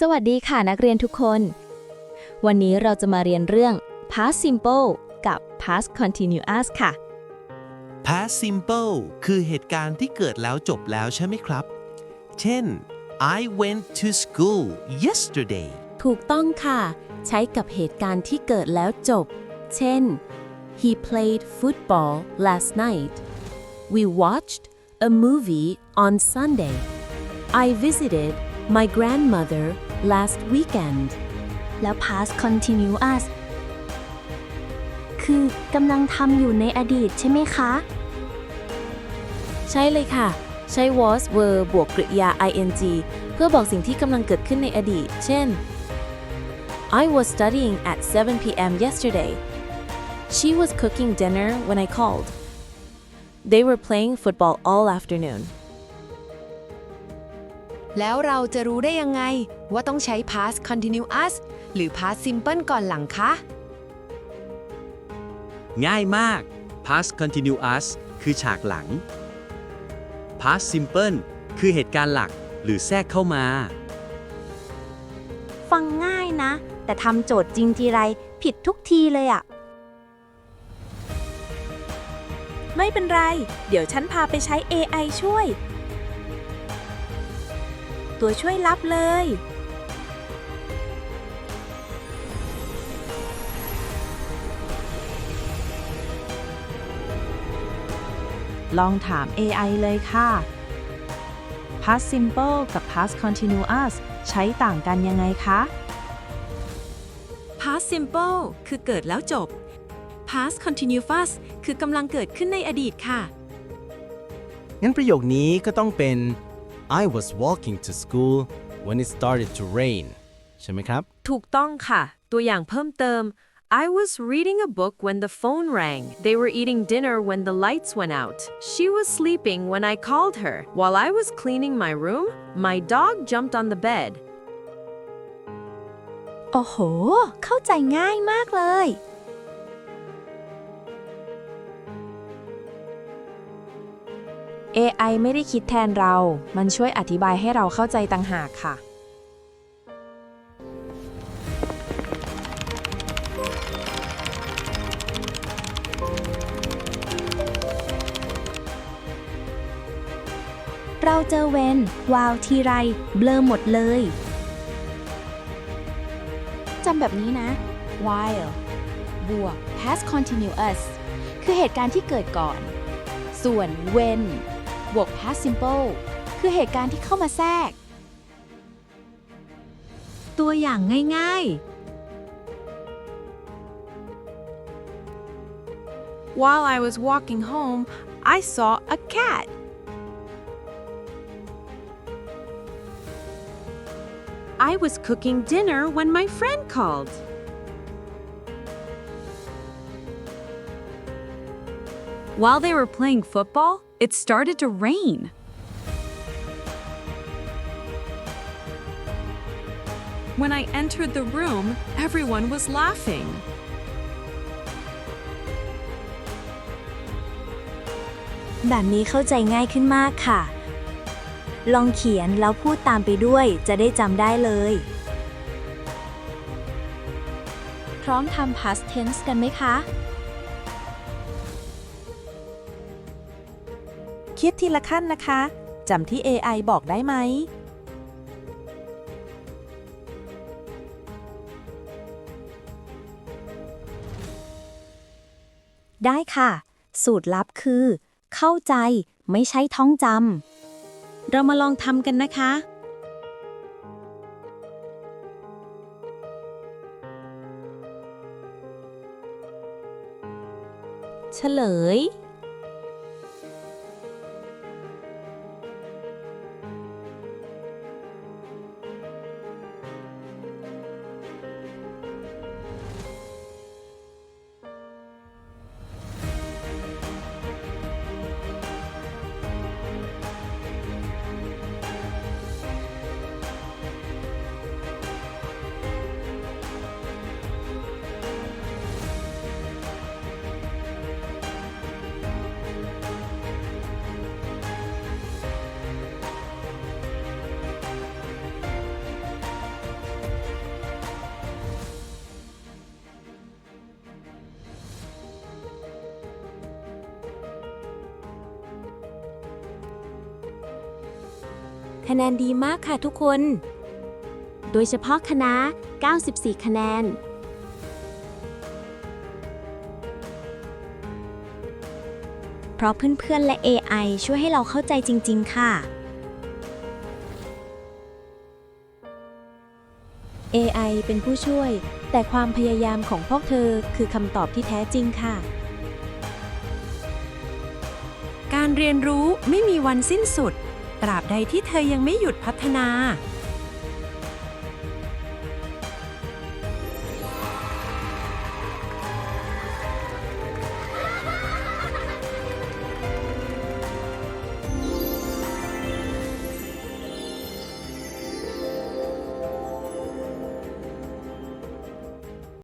สวัสดีค่ะนักเรียนทุกคน วันนี้เราจะมาเรียนเรื่อง past simple กับ past continuous ค่ะ past simple คือเหตุการณ์ที่เกิดแล้วจบแล้วใช่ไหมครับ เช่น I went to school yesterday ถูกต้องค่ะ ใช้กับเหตุการณ์ที่เกิดแล้วจบ เช่น He played football last night We watched a movie on Sunday I visited my grandmother last weekend แล้ว past continuous คือกำลังทำอยู่ในอดีตใช่ไหมคะ ใช่เลยค่ะ ใช้ was were บวกกริยา ing เพื่อบอกสิ่งที่กำลังเกิดขึ้นในอดีต เช่น I was studying at 7 p.m. yesterday. She was cooking dinner when I called. They were playing football all afternoon. แล้วเราจะรู้ได้ยังไง ว่าต้องใช้ past continuous หรือ past simple ก่อนหลังคะ ง่ายมาก past continuous คือฉากหลัง past simple คือเหตุการณ์หลักหรือแทรกเข้ามา ฟังง่ายนะ แต่ทำโจทย์จริงทีไร ผิดทุกทีเลยอะไม่เป็นไร เดี๋ยวฉันพาไปใช้ AI ช่วย ตัวช่วยลับเลย ลองถาม AI เลยค่ะ past simple กับ past continuous ใช้ต่างกันยังไงคะ past simple คือเกิดแล้วจบ past continuous คือกำลังเกิดขึ้นในอดีตค่ะ งั้นประโยคนี้ก็ต้องเป็น I was walking to school when it started to rain ใช่ไหมครับ ถูกต้องค่ะ ตัวอย่างเพิ่มเติม I was reading a book when the phone rang. They were eating dinner when the lights went out. She was sleeping when I called her. While I was cleaning my room, my dog jumped on the bed. โอ้โห เข้าใจง่ายมากเลย AI ไม่ได้คิดแทนเรา มันช่วยอธิบายให้เราเข้าใจต่างหากค่ะ เราเจอเวนวาวทีไร เบลอหมดเลย จำแบบนี้นะ while บวก past continuous คือเหตุการณ์ที่เกิดก่อน ส่วน when บวก past simple คือเหตุการณ์ที่เข้ามาแทรก ตัวอย่างง่ายๆ While I was walking home, I saw a cat. I was cooking dinner when my friend called. While they were playing football, it started to rain. When I entered the room, everyone was laughing. แบบนี้เข้าใจง่ายขึ้นมากค่ะลองเขียนแล้วพูดตามไปด้วยจะได้จำได้เลยพร้อมทำ past tense กันไหมคะ คิดทีละขั้นนะคะจำที่ AI บอกได้ไหม ได้ค่ะ สูตรลับคือ เข้าใจไม่ใช่ท่องจำ เรามาลองทำกันนะคะ เฉลย คะแนนดีมากค่ะทุกคน โดยเฉพาะคณะ 94 คะแนน เพราะเพื่อนๆและ AI ช่วยให้เราเข้าใจจริง ๆ ค่ะ AI เป็นผู้ช่วย แต่ความพยายามของพวกเธอคือคำตอบที่แท้จริงค่ะ การเรียนรู้ไม่มีวันสิ้นสุด ตราบใดที่เธอยังไม่หยุดพัฒนา